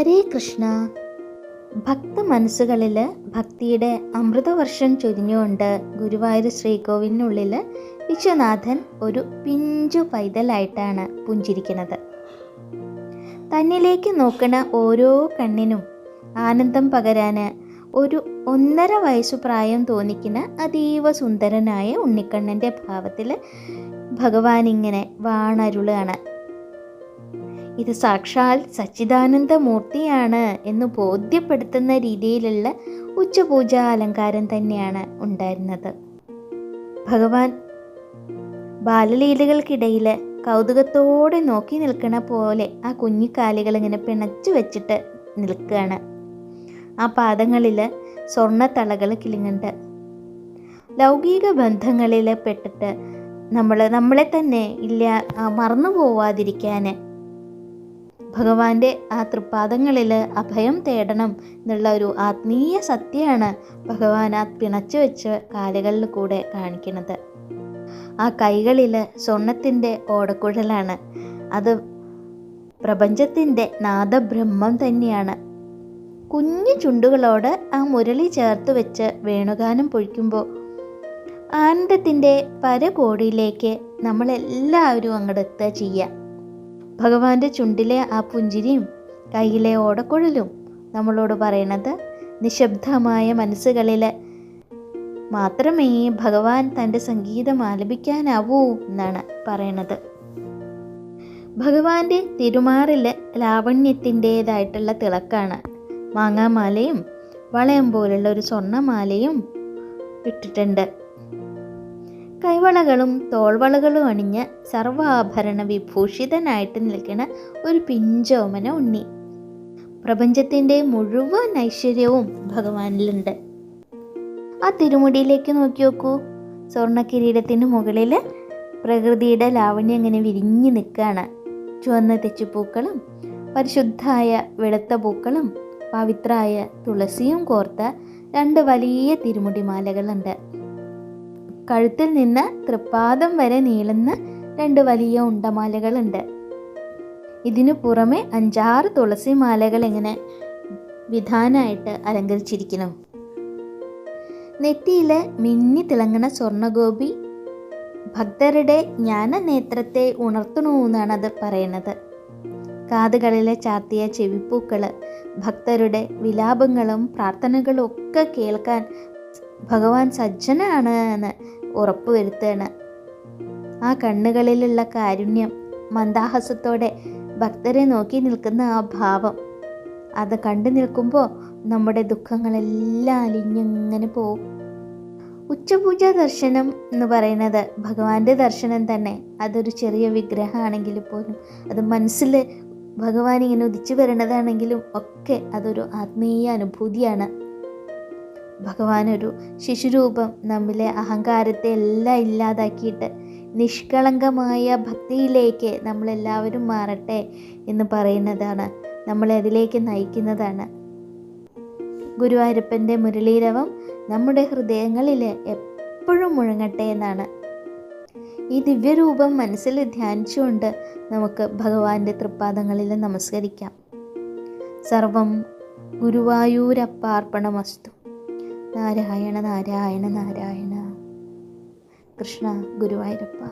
ഹരേ കൃഷ്ണ. ഭക്ത മനസ്സുകളിൽ ഭക്തിയുടെ അമൃതവർഷം ചൊരിഞ്ഞുകൊണ്ട് ഗുരുവായൂർ ശ്രീകോവിലിനുള്ളിൽ വിശ്വനാഥൻ ഒരു പിഞ്ചു പൈതലായിട്ടാണ് പുഞ്ചിരിക്കുന്നത്. തന്നിലേക്ക് നോക്കുന്ന ഓരോ കണ്ണിനും ആനന്ദം പകരാന് ഒരു ഒന്നര വയസ്സു പ്രായം തോന്നിക്കുന്ന അതീവ സുന്ദരനായ ഉണ്ണിക്കണ്ണന്റെ ഭാവത്തിൽ ഭഗവാൻ ഇങ്ങനെ വാണരുളാണ്. ഇത് സാക്ഷാൽ സച്ചിദാനന്ദ മൂർത്തിയാണ് എന്ന് ബോധ്യപ്പെടുത്തുന്ന രീതിയിലുള്ള ഉച്ചപൂജ അലങ്കാരം തന്നെയാണ് ഉണ്ടായിരുന്നത്. ഭഗവാൻ ബാലലീലകൾക്കിടയിൽ കൗതുകത്തോടെ നോക്കി നിൽക്കണ പോലെ ആ കുഞ്ഞിക്കാലുകൾ ഇങ്ങനെ പിണച്ചു വെച്ചിട്ട് നിൽക്കുകയാണ്. ആ പാദങ്ങളിൽ സ്വർണത്തളകൾ കിളിങ്ങുണ്ട്. ലൗകിക ബന്ധങ്ങളിൽ പെട്ടിട്ട് നമ്മൾ നമ്മളെ തന്നെ ഇല്ല മറന്നു പോവാതിരിക്കാൻ ഭഗവാന്റെ ആ തൃപ്പാദങ്ങളിൽ അഭയം തേടണം എന്നുള്ള ഒരു ആത്മീയ സത്യമാണ് ഭഗവാൻ ആ പിണച്ചു വെച്ച് കാലുകളിൽ കൂടെ കാണിക്കുന്നത്. ആ കൈകളിൽ സ്വർണത്തിന്റെ ഓടക്കുഴലാണ്. അത് പ്രപഞ്ചത്തിന്റെ നാദബ്രഹ്മം തന്നെയാണ്. കുഞ്ഞു ചുണ്ടുകളോട് ആ മുരളി ചേർത്ത് വെച്ച് വേണുഗാനം പൊഴിക്കുമ്പോൾ ആനന്ദത്തിന്റെ പരകോടിയിലേക്ക് നമ്മളെല്ലാവരും അങ്ങോട്ട് എത്തുക ചെയ്യുക ഭഗവാന്റെ ചുണ്ടിലെ ആ പുഞ്ചിരിയും കയ്യിലെ ഓടക്കുഴലും നമ്മളോട് പറയണത് നിശബ്ദമായ മനസ്സുകളിൽ മാത്രമേ ഭഗവാൻ തന്റെ സംഗീതം ആലപിക്കാനാവൂ എന്നാണ് പറയണത്. ഭഗവാന്റെ തിരുമാറിൽ ലാവണ്യത്തിന്റേതായിട്ടുള്ള തിളക്കാണ്. മാങ്ങാമാലയും വളയം പോലുള്ള ഒരു സ്വർണമാലയും ഇട്ടിട്ടുണ്ട്. കൈവളകളും തോൾവളകളും അണിഞ്ഞ് സർവാഭരണ വിഭൂഷിതനായിട്ട് നിൽക്കുന്ന ഒരു പിഞ്ചോമന ഉണ്ണി. പ്രപഞ്ചത്തിന്റെ മുഴുവൻ ഐശ്വര്യവും ഭഗവാനിലുണ്ട്. ആ തിരുമുടിയിലേക്ക് നോക്കി നോക്കൂ. സ്വർണ കിരീടത്തിന് മുകളിൽ പ്രകൃതിയുടെ ലാവണ്യം ഇങ്ങനെ വിരിഞ്ഞു നിൽക്കുകയാണ്. ചുവന്ന തെച്ചിപ്പൂക്കളും പരിശുദ്ധായ വെളുത്ത പൂക്കളും പവിത്രായ തുളസിയും കോർത്ത രണ്ട് വലിയ തിരുമുടിമാലകളുണ്ട്. കഴുത്തിൽ നിന്ന് തൃപ്പാദം വരെ നീളുന്ന രണ്ട് വലിയ ഉണ്ടമാലകളുണ്ട്. ഇതിനു പുറമെ അഞ്ചാറ് തുളസി മാലകൾ ഇങ്ങനെ വിധാനമായിട്ട് അലങ്കരിച്ചിരിക്കുന്നു. നെറ്റിയിലെ മിന്നി തിളങ്ങണ സ്വർണഗോപി ഭക്തരുടെ ജ്ഞാനനേത്രത്തെ ഉണർത്തണു എന്നാണ് അത് പറയുന്നത്. കാതുകളിലെ ചാർത്തിയ ചെവിപ്പൂക്കൾ ഭക്തരുടെ വിലാപങ്ങളും പ്രാർത്ഥനകളും ഒക്കെ കേൾക്കാൻ ഭഗവാൻ സജ്ജനാണ് എന്ന് ഉറപ്പുവരുത്തുകയാണ് ആ കണ്ണുകളിലുള്ള കാരുണ്യം മന്ദാഹസത്തോടെ ഭക്തരെ നോക്കി നിൽക്കുന്ന ആ ഭാവം അത് കണ്ടു നിൽക്കുമ്പോൾ നമ്മുടെ ദുഃഖങ്ങളെല്ലാം അലിഞ്ഞിങ്ങനെ പോകും. ഉച്ചപൂജ ദർശനം എന്ന് പറയുന്നത് ഭഗവാന്റെ ദർശനം തന്നെ. അതൊരു ചെറിയ വിഗ്രഹമാണെങ്കിൽ പോലും അത് മനസ്സിൽ ഭഗവാൻ ഇങ്ങനെ ഉദിച്ചു വരണതാണെങ്കിലും ഒക്കെ അതൊരു ആത്മീയ അനുഭൂതിയാണ്. ഭഗവാൻ ഒരു ശിശുരൂപം നമ്മിലെ അഹങ്കാരത്തെ എല്ലാം ഇല്ലാതാക്കിയിട്ട് നിഷ്കളങ്കമായ ഭക്തിയിലേക്ക് നമ്മളെല്ലാവരും മാറട്ടെ എന്ന് പറയുന്നതാണ് നമ്മളെ അതിലേക്ക് നയിക്കുന്നതാണ്. ഗുരുവായൂരപ്പന്റെ മുരളീരവം നമ്മുടെ ഹൃദയങ്ങളിൽ എപ്പോഴും മുഴങ്ങട്ടെ എന്നാണ്. ഈ ദിവ്യരൂപം മനസ്സിൽ ധ്യാനിച്ചുകൊണ്ട് നമുക്ക് ഭഗവാന്റെ തൃപ്പാദങ്ങളിൽ നമസ്കരിക്കാം. സർവം ഗുരുവായൂരപ്പാർപ്പണമസ്തു. നാരായണ നാരായണ നാരായണ. കൃഷ്ണ ഗുരുവായൂരപ്പ.